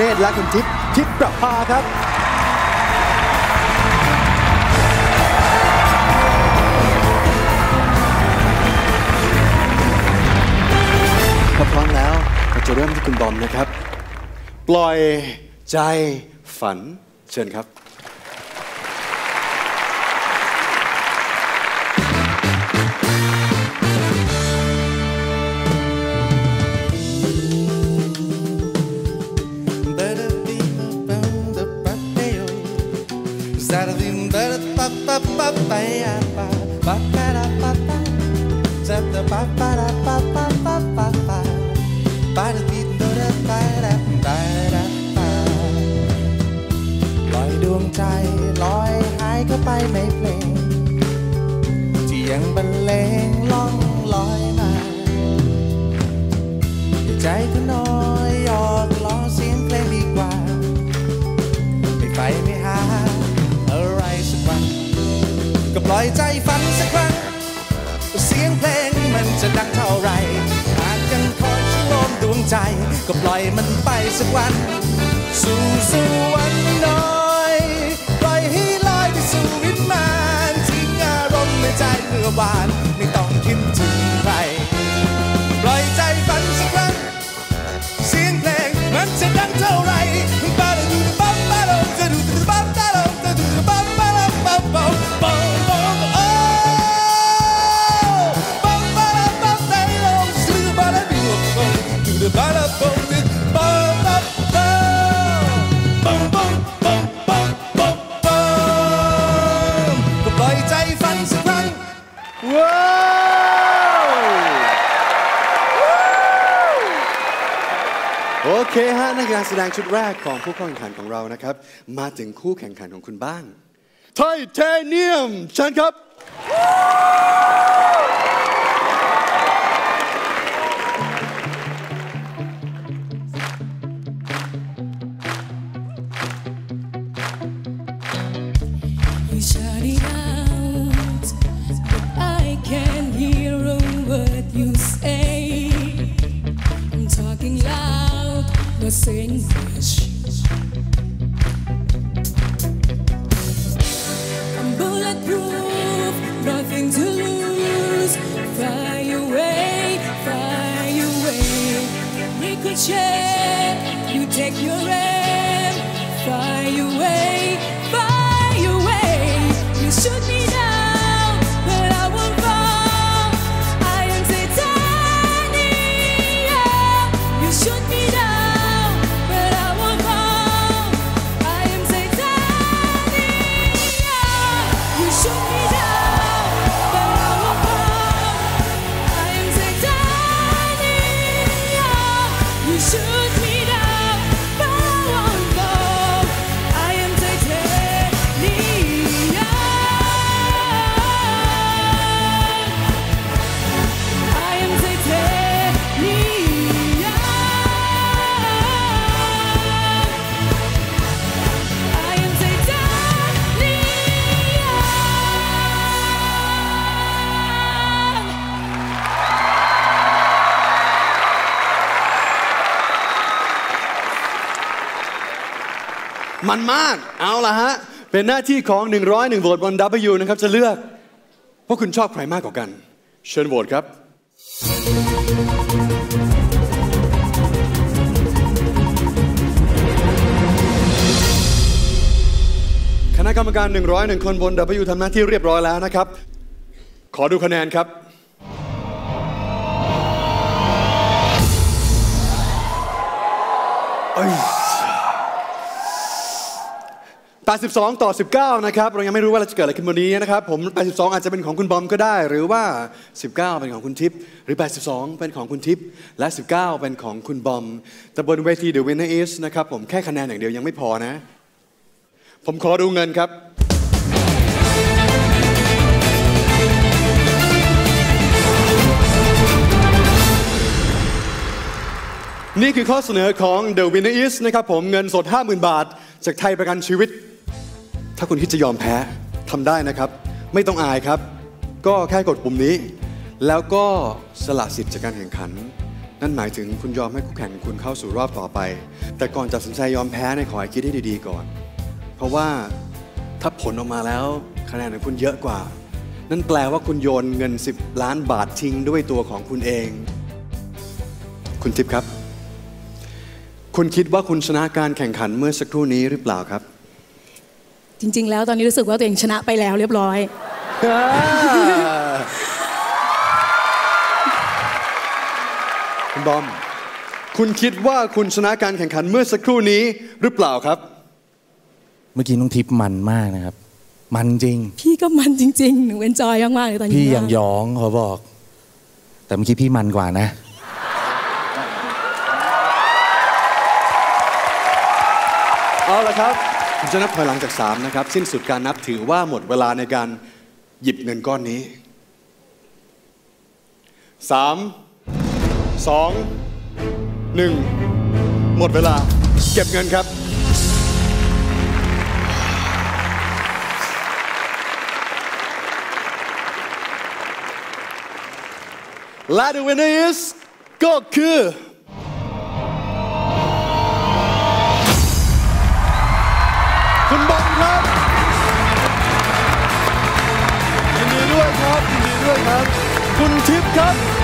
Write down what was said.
เนตรและคุณทิพย์ทิพย์ประภาครับพอพร้อมแล้วเราจะเริ่มที่คุณบอมนะครับ ปล่อยใจฝันเชิญครับ pa pa pa pa ya pa pa pa da pa pa zap da pa pa da pa pa pa pa pa pa da beat do da pa da pa da pa ลอยดวงใจลอยหายเข้าไปในเพลงที่ยังบรรเลงล่องลอยมาใจก็นอน ล่อยใจฝันสักครั้ง เสียงเพลงมันจะดังเท่าไรหากยังคอยชโลมดวงใจ ก็ปล่อยมันไปสักวัน สู่สวรรค์น้อยปล่อยให้ลอยไปสู่วิมานทิ้งอารมณ์ในใจเมื่อวานไม่ต้องคิดถึง เคฮะนั่นการแสดงชุดแรกของผู้เข้าแข่งขันของเรานะครับ มาถึงคู่แข่งขันของคุณบ้าง ไทเทเนียมเชิญครับ I'm bulletproof, nothing to lose. Fly away, away. You take your aim. Fly away, fly away. You shoot มันมากเอาละฮะ เป็นหน้าที่ของ 101โหวตบน W นะครับ จะเลือกว่าคุณชอบใครมากกว่ากัน เชิญโหวตครับ คณะกรรมการ 101 คนบน W ทำหน้าที่เรียบร้อยแล้วนะครับ ขอดูคะแนนครับ 82 ต่อ 19 นะครับ เรายังไม่รู้ว่าจะเกิดอะไรขึ้นวันนี้นะครับ ผม 82 อาจจะเป็นของคุณบอมก็ได้ หรือว่า 19 เป็นของคุณทิพย์ หรือ 82 เป็นของคุณทิพย์ และ 19 เป็นของคุณบอม แต่บนเวที The Winner is นะครับผม แค่คะแนนอย่างเดียวยังไม่พอนะ ผมขอดูเงินครับนี่คือข้อเสนอของ The Winner is นะครับผมเงินสด 50,000 บาท จากไทยประกันชีวิต ถ้าคุณคิดจะยอมแพ้ทำได้นะครับ ไม่ต้องอายครับ ก็แค่กดปุ่มนี้ แล้วก็สละสิทธิ์จากการแข่งขัน นั่นหมายถึงคุณยอมให้คู่แข่งคุณเข้าสู่รอบต่อไป แต่ก่อนตัดสินใจยอมแพ้เนี่ยขอให้คิดให้ดีๆก่อน เพราะว่าถ้าผลออกมาแล้วคะแนนของคุณเยอะกว่า นั่นแปลว่าคุณโยนเงิน 10 ล้านบาททิ้งด้วยตัวของคุณเอง คุณทิพย์ครับ คุณคิดว่าคุณชนะการแข่งขันเมื่อสักครู่นี้หรือเปล่าครับ จริง ๆ แล้วตอนนี้รู้สึกว่าตัวเองชนะไปแล้วเรียบร้อย คุณบอม คุณคิดว่าคุณชนะการแข่งขันเมื่อสักครู่นี้หรือเปล่าครับ เมื่อกี้น้องทิพย์มันมากนะครับ มันจริง พี่ก็มันจริงๆหนูเอนจอยมากๆเลยตอนนี้พี่ยังหยองเขาบอก แต่เมื่อกี้พี่มันกว่านะ เอาละครับ ผมจะนับถอยหลังจาก3นะครับ สิ้นสุดการนับถือว่าหมดเวลาในการหยิบเงินก้อนนี้ 3 2 1 หมดเวลา เก็บเงินครับและ the winner is ก็คือ ยิ